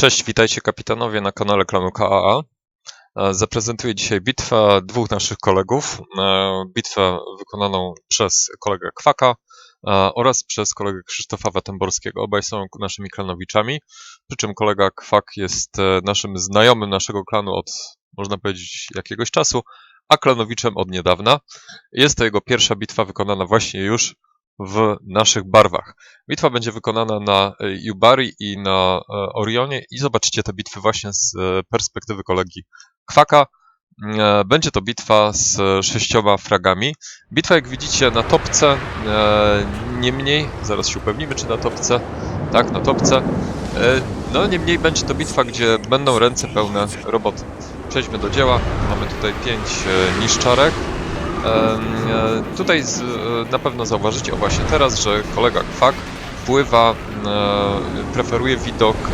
Cześć, witajcie kapitanowie na kanale klanu KAA. E, Zaprezentuję dzisiaj bitwę dwóch naszych kolegów. E, Bitwę wykonaną przez kolegę Kwaka e, oraz przez kolegę Krzysztofa Watemborskiego. Obaj są naszymi klanowiczami, przy czym kolega Kwak jest naszym znajomym naszego klanu od, można powiedzieć, jakiegoś czasu, a klanowiczem od niedawna. Jest to jego pierwsza bitwa wykonana właśnie już w naszych barwach. Bitwa będzie wykonana na e, Yubari i na e, Orionie i zobaczycie te bitwy właśnie z e, perspektywy kolegi Kwaka. E, Będzie to bitwa z e, sześcioma fragami. Bitwa, jak widzicie, na topce, e, niemniej, zaraz się upewnimy, czy na topce, tak, na topce, E, no niemniej będzie to bitwa, gdzie będą ręce pełne roboty. Przejdźmy do dzieła, mamy tutaj pięć e, niszczarek. E, Tutaj z, e, na pewno zauważycie, o właśnie teraz, że kolega Kwak pływa, e, preferuje widok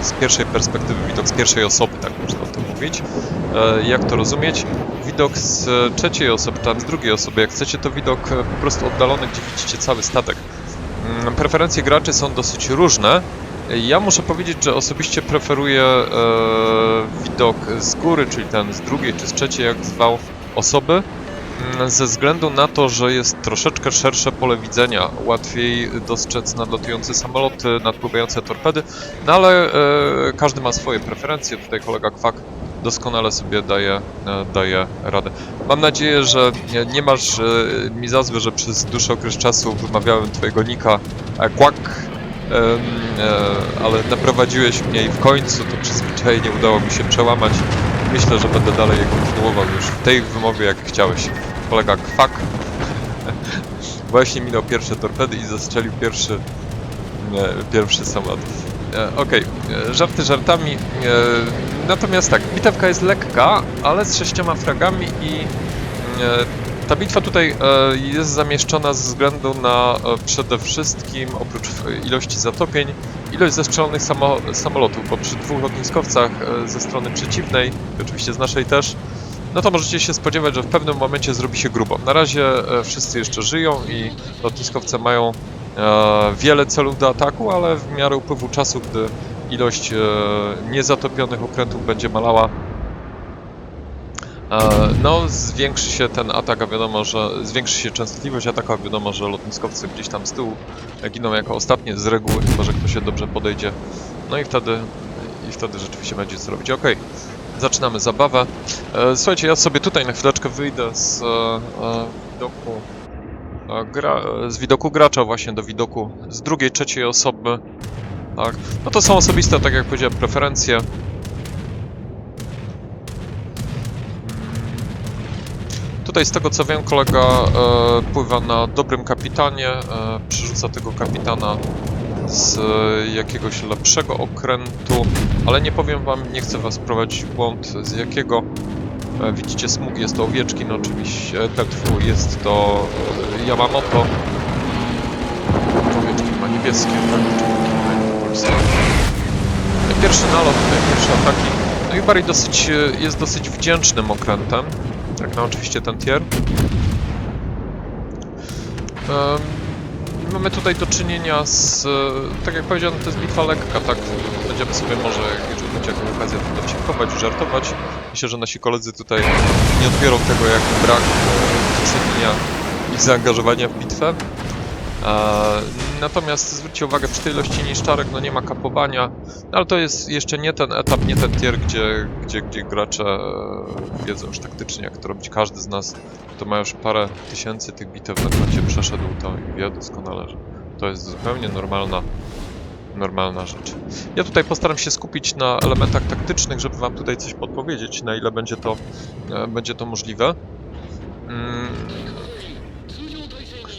z pierwszej perspektywy, widok z pierwszej osoby, tak można to mówić. Jak to rozumieć? Widok z trzeciej osoby, tam z drugiej osoby, jak chcecie, to widok po prostu oddalony, gdzie widzicie cały statek. Mm, Preferencje graczy są dosyć różne. Ja muszę powiedzieć, że osobiście preferuję widok z góry, czyli ten z drugiej czy z trzeciej, jak zwał, osoby, ze względu na to, że jest troszeczkę szersze pole widzenia, łatwiej dostrzec nadlatujące samoloty, nadpływające torpedy, no ale e, każdy ma swoje preferencje. Tutaj kolega Kwak doskonale sobie daje, e, daje radę. Mam nadzieję, że nie, nie masz e, mi za że przez dłuższy okres czasu wymawiałem twojego nika e, Kwak, e, ale naprowadziłeś mnie i w końcu to przyzwyczajenie udało mi się przełamać. Myślę, że będę dalej je kontynuował już w tej wymowie, jak chciałeś. Kolega Kwak właśnie minął pierwsze torpedy i zastrzelił pierwszy, pierwszy samolot. E, Okej, e, żarty żartami. E, natomiast tak, bitewka jest lekka, ale z sześcioma fragami i ta bitwa tutaj jest zamieszczona ze względu na przede wszystkim, oprócz ilości zatopień, ilość zestrzelonych samo, samolotów, bo przy dwóch lotniskowcach ze strony przeciwnej, oczywiście z naszej też, no to możecie się spodziewać, że w pewnym momencie zrobi się grubo. Na razie e, wszyscy jeszcze żyją i lotniskowce mają e, wiele celów do ataku, ale w miarę upływu czasu, gdy ilość e, niezatopionych okrętów będzie malała, no zwiększy się ten atak, a wiadomo, że zwiększy się częstotliwość ataku, a wiadomo, że lotniskowce gdzieś tam z tyłu giną jako ostatnie z reguły, chyba że ktoś się dobrze podejdzie. No i wtedy, i wtedy rzeczywiście będzie co robić. Okej, zaczynamy zabawę. E, Słuchajcie, ja sobie tutaj na chwileczkę wyjdę z e, e, widoku z widoku gracza właśnie do widoku z drugiej, trzeciej osoby. Tak. No to są osobiste, tak jak powiedziałem, preferencje. Tutaj z tego co wiem, kolega e, pływa na dobrym kapitanie, e, przerzuca tego kapitana z e, jakiegoś lepszego okrętu, ale nie powiem wam, nie chcę was prowadzić w błąd z jakiego. E, widzicie smug, jest to owieczki, no oczywiście, Tetfu jest to e, Yamamoto. Owieczki ma niebieskie, tak, oczywiście po polsku. E, Pierwszy nalot, e, pierwsze ataki. No i Barry dosyć, e, jest dosyć wdzięcznym okrętem, jak na oczywiście ten tier. Em, Mamy tutaj do czynienia z, e, tak jak powiedziałem, to jest bitwa lekka, tak? Będziemy sobie może, jeżeli będzie jakaś okazja, dowcipkować, żartować. Myślę, że nasi koledzy tutaj nie odbiorą tego jak brak e, docenienia ich zaangażowania w bitwę. Natomiast zwróćcie uwagę, przy tej ilości niszczarek no nie ma kapowania, no ale to jest jeszcze nie ten etap, nie ten tier, gdzie, gdzie, gdzie gracze e, wiedzą już taktycznie jak to robić. Każdy z nas, kto ma już parę tysięcy tych bitew na koncie przeszedł to i wie doskonale, że to jest zupełnie normalna, normalna rzecz. Ja tutaj postaram się skupić na elementach taktycznych, żeby wam tutaj coś podpowiedzieć, na ile będzie to, e, będzie to możliwe. Mm,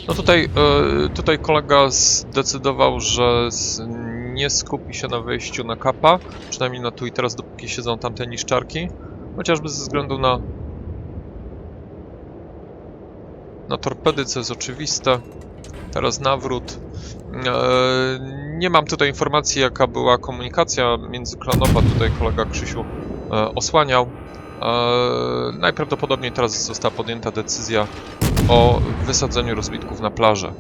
no tutaj, e, tutaj kolega zdecydował, że nie skupi się na wejściu na kapa, przynajmniej na tu i teraz, dopóki siedzą tamte niszczarki, chociażby ze względu na na torpedy, co jest oczywiste. Teraz nawrót. E, nie mam tutaj informacji, jaka była komunikacja międzyklanowa. Tutaj kolega Krzysiu e, osłaniał. Najprawdopodobniej teraz została podjęta decyzja o wysadzeniu rozbitków na plażę.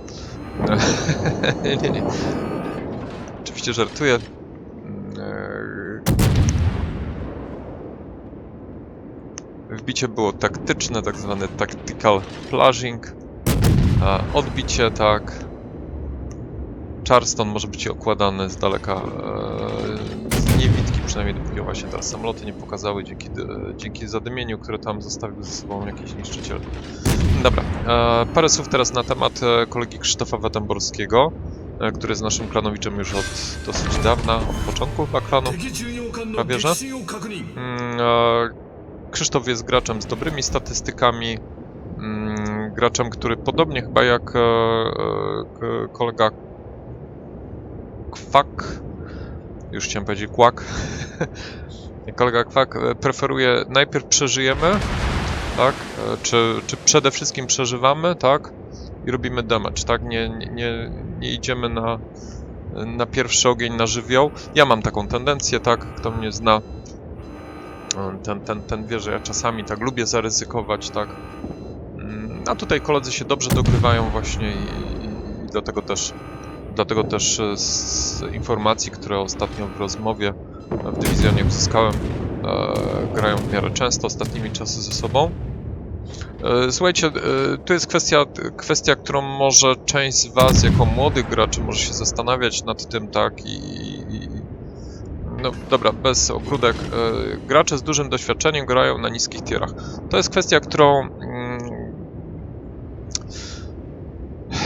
nie, nie. Oczywiście żartuję. Eee. Wbicie było taktyczne, tak zwane tactical plaging. Odbicie, tak. Charleston może być okładany z daleka eee, niewidki, przynajmniej dopóki właśnie teraz samoloty nie pokazały dzięki, e, dzięki zadymieniu, które tam zostawił ze sobą jakiś niszczyciel. Dobra, e, parę słów teraz na temat e, kolegi Krzysztofa Watamborskiego, e, który jest naszym klanowiczem już od dosyć dawna, od początku chyba klanu, prawie że. Mm, e, Krzysztof jest graczem z dobrymi statystykami, mm, graczem, który podobnie chyba jak e, kolega Kwak, już chciałem powiedzieć Kłak, kolega Kwak e, preferuje najpierw przeżyjemy, tak, e, czy, czy przede wszystkim przeżywamy, tak, i robimy damage, tak, nie, nie, nie, idziemy na, na pierwszy ogień, na żywioł. Ja mam taką tendencję, tak, kto mnie zna, ten, ten, ten wie, że ja czasami tak lubię zaryzykować, tak. Mm, A tutaj koledzy się dobrze dogrywają właśnie i, i, i dlatego też dlatego też e, z informacji, które ostatnio w rozmowie w dywizjonie uzyskałem, e, grają w miarę często ostatnimi czasy ze sobą. E, Słuchajcie, tu jest kwestia, kwestia, którą może część z Was, jako młodych graczy, może się zastanawiać nad tym, tak, i, no dobra, bez ogródek. Gracze z dużym doświadczeniem grają na niskich tierach. To jest kwestia, którą. mm,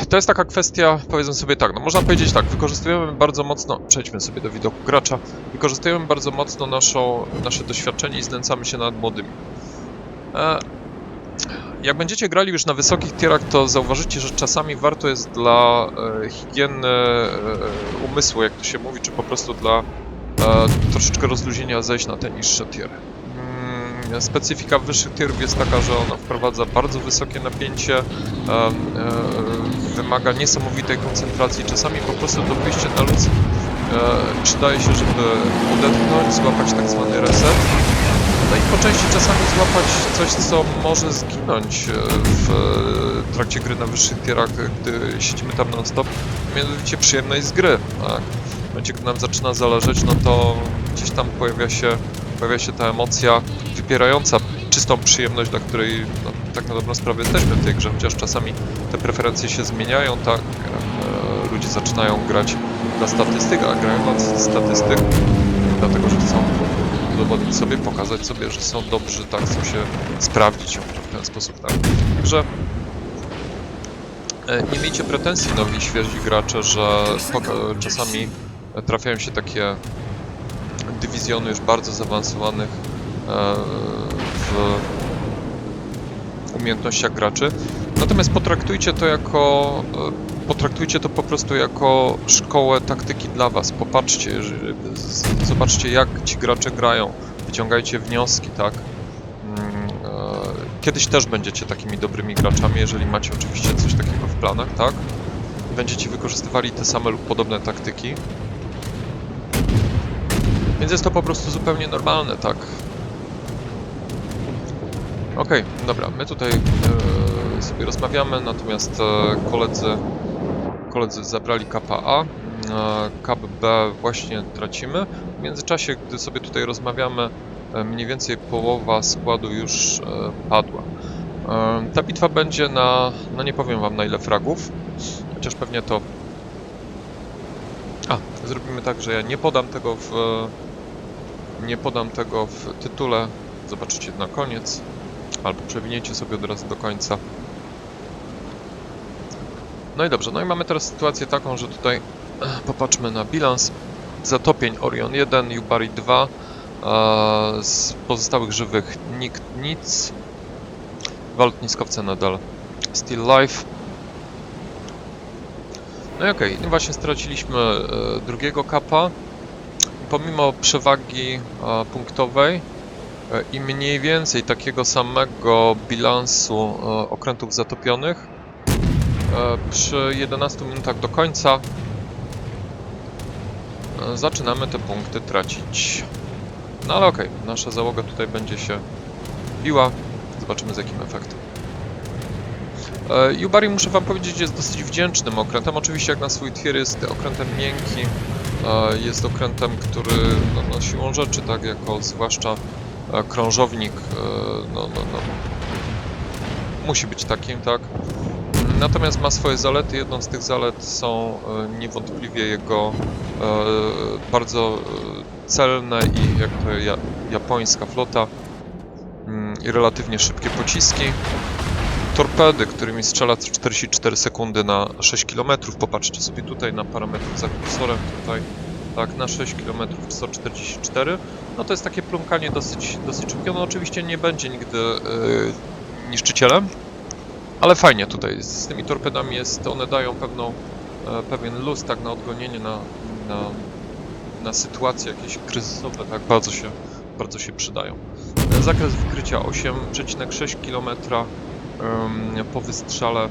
To jest taka kwestia, powiedzmy sobie tak, no można powiedzieć tak, wykorzystujemy bardzo mocno, przejdźmy sobie do widoku gracza, wykorzystujemy bardzo mocno naszą, nasze doświadczenie i znęcamy się nad młodymi. E, jak będziecie grali już na wysokich tierach, to zauważycie, że czasami warto jest dla e, higieny e, umysłu, jak to się mówi, czy po prostu dla e, troszeczkę rozluźnienia zejść na te niższe tiery. Specyfika wyższych tierów jest taka, że ona wprowadza bardzo wysokie napięcie, e, wymaga niesamowitej koncentracji, czasami po prostu do wyjścia na luz e, przydaje się, żeby odetchnąć, złapać tak zwany reset, no i po części czasami złapać coś, co może zginąć e, w trakcie gry na wyższych tierach, gdy siedzimy tam non-stop, mianowicie przyjemność z gry, tak? W momencie, gdy nam zaczyna zależeć, no to gdzieś tam pojawia się, pojawia się ta emocja wypierająca czystą przyjemność, dla której no, tak na dobrą sprawę jesteśmy w tej grze, chociaż czasami te preferencje się zmieniają, tak? E, ludzie zaczynają grać dla statystyk, a grają dla statystyk dlatego, że chcą udowodnić sobie, pokazać sobie, że są dobrzy, tak, chcą się sprawdzić w ten sposób, tak. Także e, nie miejcie pretensji nowi, świeżi gracze, że poka- czasami trafiają się takie dywizjony już bardzo zaawansowanych e, w umiejętnościach graczy. Natomiast potraktujcie to jako e, potraktujcie to po prostu jako szkołę taktyki dla was. Popatrzcie, zobaczcie jak ci gracze grają, wyciągajcie wnioski, tak? Mm, e, Kiedyś też będziecie takimi dobrymi graczami, jeżeli macie oczywiście coś takiego w planach, tak? Będziecie wykorzystywali te same lub podobne taktyki. Więc jest to po prostu zupełnie normalne, tak? Okej, dobra, my tutaj e, sobie rozmawiamy, natomiast e, koledzy, koledzy zabrali kapa A, e, kap B właśnie tracimy. W międzyczasie, gdy sobie tutaj rozmawiamy, e, mniej więcej połowa składu już e, padła. E, ta bitwa będzie na, no nie powiem wam na ile fragów, chociaż pewnie to... A, zrobimy tak, że ja nie podam tego w... Nie podam tego w tytule, zobaczycie na koniec albo przewinięcie sobie od razu do końca. No i dobrze, no i mamy teraz sytuację taką, że tutaj popatrzmy na bilans zatopień Orion 1, Yubari 2, e, z pozostałych żywych nikt nic, dwa lotniskowce nadal still life. No i okej, okay. właśnie straciliśmy e, drugiego kapa. Pomimo przewagi e, punktowej, i mniej więcej takiego samego bilansu e, okrętów zatopionych e, przy 11 minutach do końca e, zaczynamy te punkty tracić. No ale okej, nasza załoga tutaj będzie się biła. Zobaczymy z jakim efektem. E, Yubari, muszę wam powiedzieć, jest dosyć wdzięcznym okrętem. Oczywiście jak na swój tier jest okrętem miękkim. e, Jest okrętem, który no, no, siłą rzeczy, tak, jako zwłaszcza e, krążownik, e, no, no, no, musi być takim, tak? Natomiast ma swoje zalety. Jedną z tych zalet są e, niewątpliwie jego e, bardzo e, celne i jak to ja, japońska flota mm, i relatywnie szybkie pociski. Torpedy, którymi strzela co 44 sekundy na 6 km. Popatrzcie sobie tutaj na parametrów za kursorem tutaj. Tak, na 6 km 144. No to jest takie plumkanie dosyć, dosyć szybkie. No oczywiście nie będzie nigdy e, niszczycielem, ale fajnie tutaj z tymi torpedami jest, one dają pewną, e, pewien luz tak na odgonienie, na, na, na sytuacje jakieś kryzysowe, tak bardzo się, bardzo się przydają. Zakres wykrycia 8,6 km po wystrzale,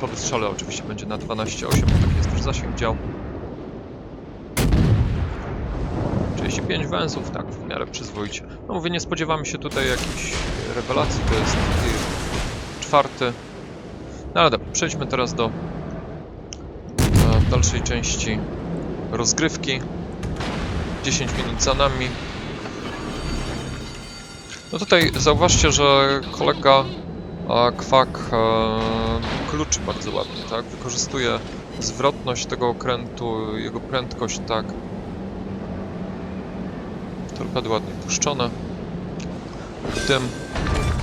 po wystrzale oczywiście będzie na 12,8, bo taki jest też zasięg dział. 35 węzłów, tak, w miarę przyzwoicie. No mówię, nie spodziewamy się tutaj jakichś rewelacji, to jest czwarty. No ale dobra, przejdźmy teraz do e, dalszej części rozgrywki. 10 minut za nami. No tutaj zauważcie, że kolega e, Kwak e, kluczy bardzo ładnie, tak? Wykorzystuje zwrotność tego okrętu, jego prędkość, tak? Pad ładnie puszczone. Dym.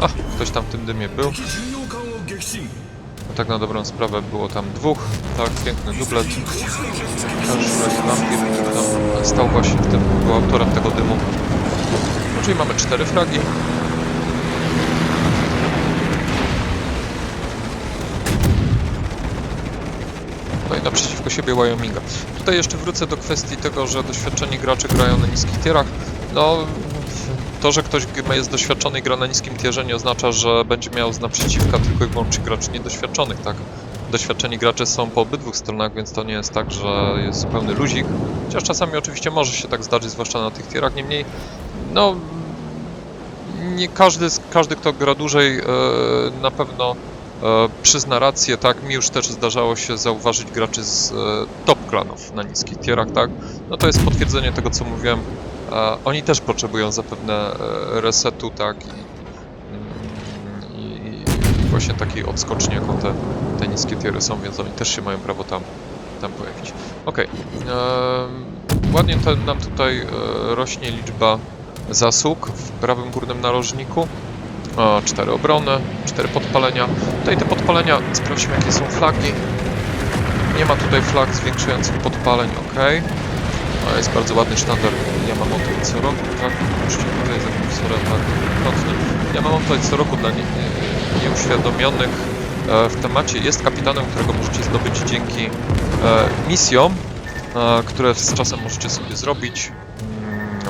Ach, ktoś tam w tym dymie był. Tak na dobrą sprawę było tam dwóch. Tak, piękny dublet. Każdy wampir, który tam stał właśnie w tym, był autorem tego dymu. Czyli mamy cztery fragi. No i naprzeciwko siebie Wyominga. Tutaj jeszcze wrócę do kwestii tego, że doświadczeni gracze grają na niskich tierach no, to, że ktoś jest doświadczony i gra na niskim tierze nie oznacza, że będzie miał z naprzeciwka tylko i wyłącznie graczy niedoświadczonych, tak? Doświadczeni gracze są po obydwu stronach, więc to nie jest tak, że jest zupełny luzik. Chociaż czasami oczywiście może się tak zdarzyć, zwłaszcza na tych tierach, niemniej no nie każdy, każdy kto gra dłużej e, na pewno e, przyzna rację, tak? Mi już też zdarzało się zauważyć graczy z e, top klanów na niskich tierach, tak? No to jest potwierdzenie tego, co mówiłem. E, oni też potrzebują zapewne e, resetu, tak? I, mm, i, i właśnie takiej odskoczni, jaką te, te niskie tiery są, więc oni też się mają prawo tam, tam pojawić. Okej. em, Ładnie te, nam tutaj e, rośnie liczba zasług w prawym górnym narożniku. O, cztery obrony, cztery podpalenia. Tutaj te podpalenia, sprawdźmy jakie są flagi. Nie ma tutaj flag zwiększających podpaleń, ok. To jest bardzo ładny sztandar Yamamoto i co roku, tak? Tutaj za kursorem tak krotny. Yamamoto i co roku dla nie, nie, nieuświadomionych e, w temacie jest kapitanem, którego możecie zdobyć dzięki e, misjom, e, które z czasem możecie sobie zrobić.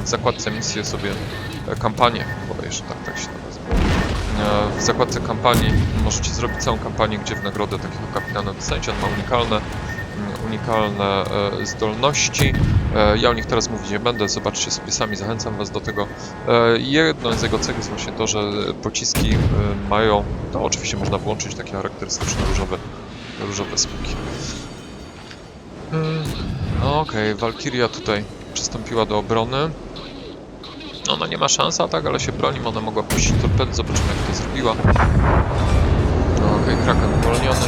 W zakładce misje sobie kampanię, bodajże tak, tak się to nazywa. W zakładce kampanii możecie zrobić całą kampanię, gdzie w nagrodę takiego kapitana dostaniecie. On ma unikalne, mm, unikalne zdolności. Ja o nich teraz nie będę, zobaczcie sobie sami, zachęcam was do tego. E, Jedną z jego cech jest właśnie to, że pociski e, mają, to oczywiście można włączyć takie charakterystyczne różowe, różowe smoki. E, Okej, Valkyria tutaj przystąpiła do obrony. Ona nie ma szans, tak, ale się broni. Ona mogła puścić torpedy, zobaczymy jak to zrobiła. No, Okej, Kraken uwolniony.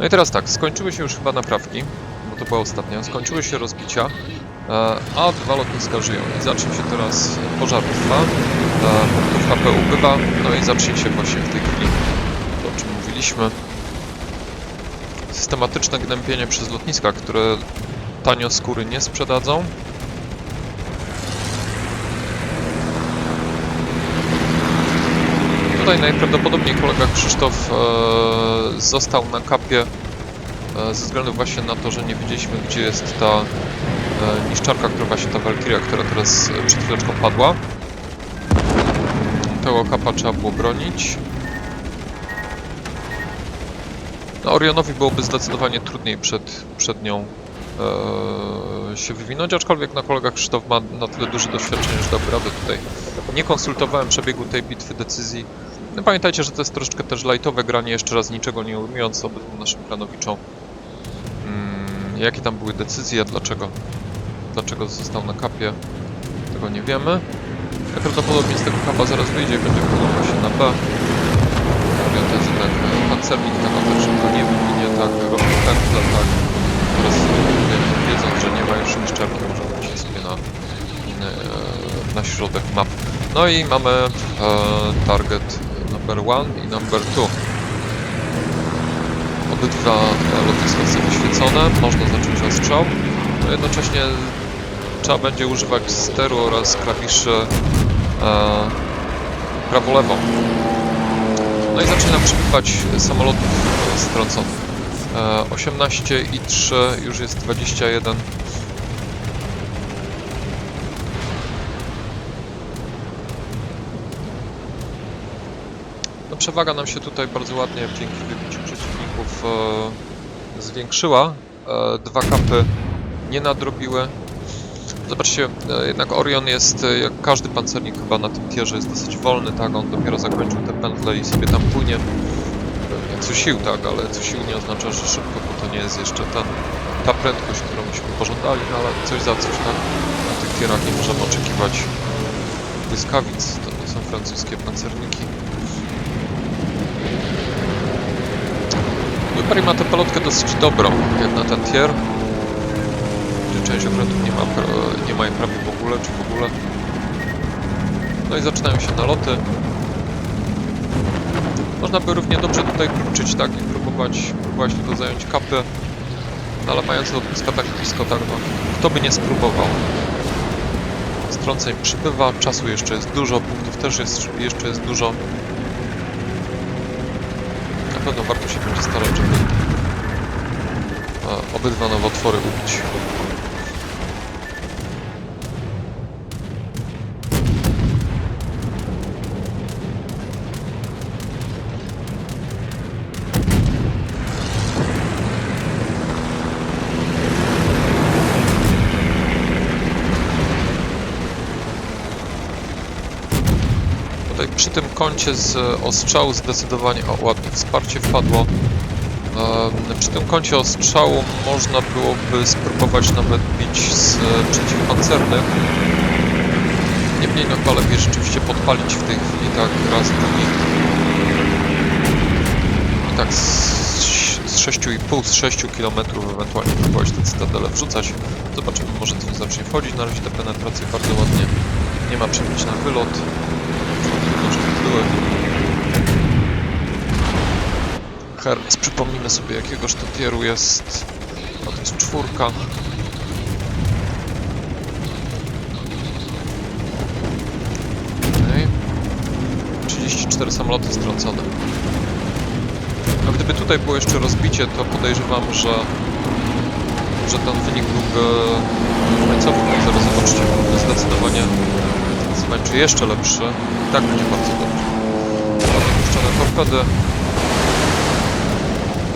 No i teraz tak, skończyły się już chyba naprawki, bo to była ostatnia. Skończyły się rozbicia, e, a dwa lotniska żyją. I zacznie się teraz pożarstwa. E, punktów HP ubywa, no i zacznie się właśnie w tej chwili to, o czym mówiliśmy. Systematyczne gnębienie przez lotniska, które tanio skóry nie sprzedadzą. Tutaj najprawdopodobniej kolega Krzysztof e, został na kapie e, ze względu właśnie na to, że nie wiedzieliśmy gdzie jest ta e, niszczarka, która właśnie ta Valkyria, która teraz przed chwileczką padła. Tego kapa trzeba było bronić. No, Orionowi byłoby zdecydowanie trudniej przed, przed nią e, się wywinąć, aczkolwiek na kolega Krzysztof ma na tyle duże doświadczenie, że dałby radę tutaj. Nie konsultowałem przebiegu tej bitwy, decyzji. No, pamiętajcie, że to jest troszeczkę też lightowe granie, jeszcze raz niczego nie ujmując obydwu naszym planowiczom. Mm, jakie tam były decyzje, dlaczego dlaczego został na kapie, tego nie wiemy. Najprawdopodobniej z tego kapa zaraz wyjdzie i będzie budował się na B. Orion to jest jednak e, pancernik, ten atak szybko nie wyminie, tak, robi pętle, tak. Teraz wiedząc, że nie ma już niszczarki, może wrócić sobie na, e, na środek map. No i mamy e, target number one i number two. Obydwa e, lotniska są wyświecone, można zacząć ostrzał. No jednocześnie trzeba będzie używać steru oraz klawiszy e, prawo-lewo. No i zaczyna przybywać samolotów e, strąconych. E, 18 i 3 już jest 21. przewaga nam się tutaj bardzo ładnie dzięki wybiciu przeciwników e, zwiększyła. E, dwa kapy nie nadrobiły. Zobaczcie, e, jednak Orion jest, e, jak każdy pancernik chyba na tym tierze, jest dosyć wolny, tak? On dopiero zakończył te pętle i sobie tam płynie. Pewnie Co sił, tak, ale co sił nie oznacza, że szybko, bo to nie jest jeszcze ten, ta prędkość, którą myśmy pożądali, no ale coś za coś, tak? Na tych tierach nie możemy oczekiwać błyskawic, to nie są francuskie pancerniki. Wypari ma tę pelotkę dosyć dobrą, jak na ten tier. Gdzie część okrętów nie ma, nie ma jej prawie w ogóle, czy w ogóle. No i zaczynają się naloty. Można by równie dobrze tutaj kluczyć tak i próbować właśnie to zająć kapy. No ale mając lotniska tak blisko, tak no, kto by nie spróbował. Strąceń przybywa, czasu jeszcze jest dużo, punktów też jest, jeszcze jest dużo. Pewno warto się będzie starać, żeby obydwa nowotwory ubić. Tym kącie z ostrzału zdecydowanie o ładnie wsparcie wpadło. Em, Przy tym kącie ostrzału można byłoby spróbować nawet bić z e, przeciwpancernych. Niemniej no lepiej rzeczywiście podpalić w tej chwili tak raz, drugi. I tak z, z 6,5, z 6 km ewentualnie próbować te cytadele wrzucać. Zobaczymy, może coś zacznie wchodzić. Na razie te penetracje bardzo ładnie. Nie ma przebić na wylot. Były. Hermes, przypomnijmy sobie jakiegoż to tieru jest. To jest czwórka. Okej. 34 samoloty strącone. No gdyby tutaj było jeszcze rozbicie, to podejrzewam, że że ten wynik byłby końcowy, zaraz zobaczcie, zdecydowanie zdecydowanie jeszcze lepszy. I tak będzie bardzo dobrze. Ładnie puszczone torpedy.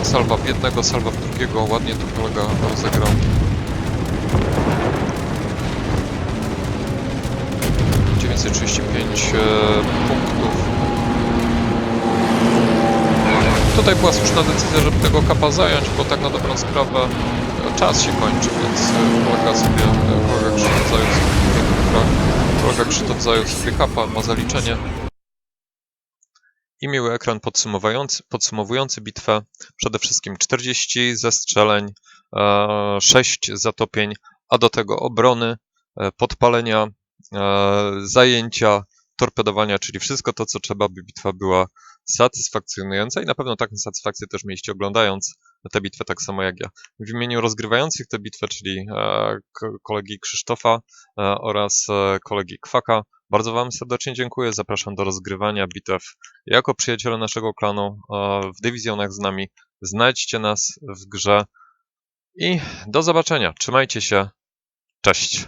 Salwa w jednego, salwa w drugiego. Ładnie tu kolega rozegrał. Pięć e, punktów. Tutaj była słuszna decyzja, żeby tego kapa zająć, bo tak na dobrą sprawę e, czas się kończy, więc e, kolega sobie, kolega Krzysztof zajął sobie, dobra, kolega Krzysztof zajął sobie kapa, ma zaliczenie. I miły ekran podsumowujący, podsumowujący bitwę. Przede wszystkim 40 zestrzeleń, e, 6 zatopień, a do tego obrony, e, podpalenia, e, zajęcia, torpedowania, czyli wszystko to, co trzeba, by bitwa była satysfakcjonująca i na pewno taką satysfakcję też mieliście oglądając tę bitwę, tak samo jak ja. W imieniu rozgrywających tę bitwę, czyli e, kolegi Krzysztofa e, oraz e, kolegi Kwaka, bardzo Wam serdecznie dziękuję. Zapraszam do rozgrywania bitew jako przyjaciele naszego klanu w dywizjonach z nami. Znajdźcie nas w grze i do zobaczenia. Trzymajcie się. Cześć.